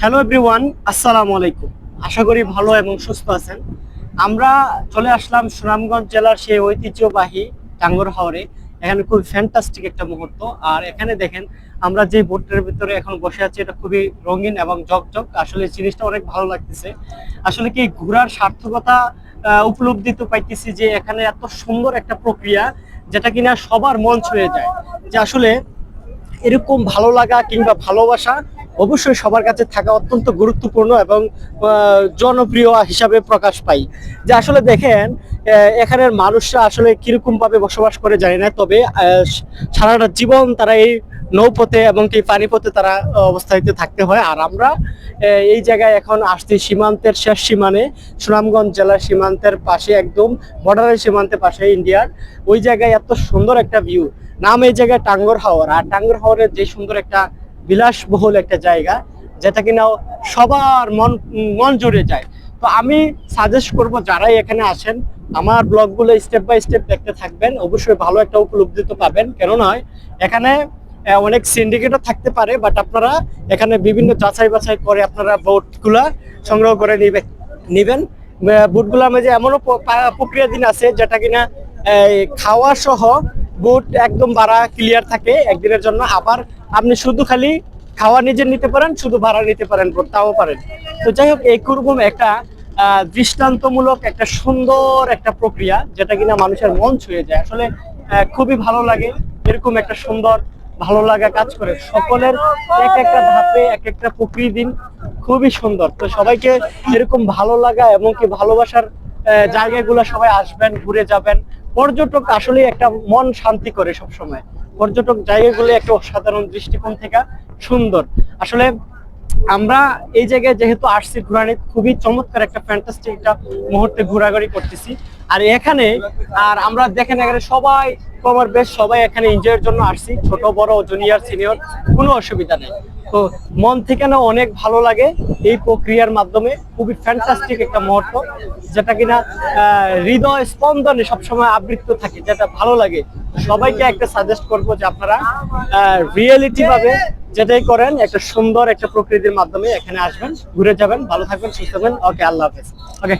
Hello everyone আসসালামু আলাইকুম। আশা করি ভালো এবং সুস্থ আছেন। আমরা চলে আসলাম সুনামগঞ্জ জেলার সেই ঐতিহ্যবাহী টাঙ্গর হাওরে। এখানে খুব ফ্যান্টাস্টিক একটা মুহূর্ত। আর এখানে দেখেন, আমরা যে বোটটার ভিতরে এখন বসে আছি, এটা খুবই রঙিন এবং জকজক আসলে জিনিসটা অনেক ভালো লাগতেছে। আসলে কি ঘোরার সার্থকতা উপলব্ধি তো পাইতেছি যে এখানে এত সুন্দর একটা প্রক্রিয়া, যেটা কিনা সবার মন ছুঁয়ে যায়। যে আসলে এরকম ভালো লাগা কিংবা ভালোবাসা অবশ্যই সবার কাছে থাকা অত্যন্ত গুরুত্বপূর্ণ এবং জনপ্রিয় হিসাবে প্রকাশ পাই। যে আসলে দেখেন এখানের মানুষরা আসলে কীরকম ভাবে বসবাস করে জানি না তবে সারাটা জীবন তারা এই নৌপথে এবং কি পানিপথে তারা আহ, অবস্থায়িত থাকতে হয়। আর আমরা এই জায়গায় এখন আসছি সীমান্তের শেষ সীমানে সুনামগঞ্জ জেলার সীমান্তের পাশে একদম বর্ডারের সীমান্তের পাশে ইন্ডিয়ার। ওই জায়গায় এত সুন্দর একটা ভিউ নাম এই জায়গায় টাঙ্গর হাওর। আর টাঙ্গর হাওরের যে সুন্দর একটা বিলাসবহুল একটা জায়গা, যেটা কিনা সবার মন মন জুড়ে যায়। তো আমি সাজেস্ট করব যারাই এখানে আসেন, আমার ব্লগগুলো স্টেপ বাই স্টেপ দেখতে থাকবেন, অবশ্যই ভালো একটা উপলব্ধি তো পাবেন। কেন নয়, এখানে অনেক সিন্ডিকেটও থাকতে পারে বাট আপনারা এখানে বিভিন্ন যাচাই বাছাই করে আপনারা বোটগুলা সংগ্রহ করে নিবেন। নিবেন বুটগুলোর মাঝে এমনও প্রক্রিয়া দিন আছে, যেটা কিনা খাওয়া সহ বুট একদম বাড়া ক্লিয়ার থাকে, একদিনের জন্য আবার আপনি শুধু খালি খাওয়া নিজে নিতে পারেন শুধু ভাড়া নিতে পারেন তাও পারেন। তো যাই হোক এইরকম একটা আহ, দৃষ্টান্তমূলক একটা সুন্দর একটা প্রক্রিয়া যেটা কিনা মানুষের মন ছুঁয়ে যায়। আসলে খুবই ভালো লাগে এরকম একটা সুন্দর ভালো লাগা কাজ করে। সকলের এক একটা ধাপে এক একটা প্রক্রিয়া দিন খুবই সুন্দর। তো সবাইকে এরকম ভালো লাগা এবং কি ভালোবাসার জায়গাগুলো সবাই আসবেন ঘুরে যাবেন। পর্যটক আসলে একটা মন শান্তি করে সব সময় পর্যটক জায়গাগুলো একটা অসাধারণ দৃষ্টিকোণ থেকে সুন্দর। আসলে আমরা এই জায়গায় যেহেতু আসছি ঘুরানি, খুবই চমৎকার একটা ফ্যান্টাস্টিক একটা মুহূর্তে ঘোরাঘুরি করতেছি। আর এখানে, আর আমরা দেখেন এখানে সবাই কমার বেশ সবাই এখানে এনজয়ের জন্য আসছি। ছোট, বড় জুনিয়র সিনিয়র কোনো অসুবিধা নেই। তো মন থেকে না অনেক ভালো লাগে এই প্রক্রিয়ার মাধ্যমে। খুবই ফ্যান্টাস্টিক একটা মুহূর্ত, যেটা কিনা হৃদয় স্পন্দনে সবসময় আবৃত্ত থাকে, যেটা ভালো লাগে। সবাইকে একটা সাজেস্ট করব যে আপনারা রিয়েলিটি ভাবে যেটাই করেন, একটা সুন্দর একটা প্রকৃতির মাধ্যমে এখানে আসবেন, ঘুরে যাবেন, ভালো থাকবেন, সুস্থ থাকবেন। ওকে আল্লাহ হাফেজ। ওকে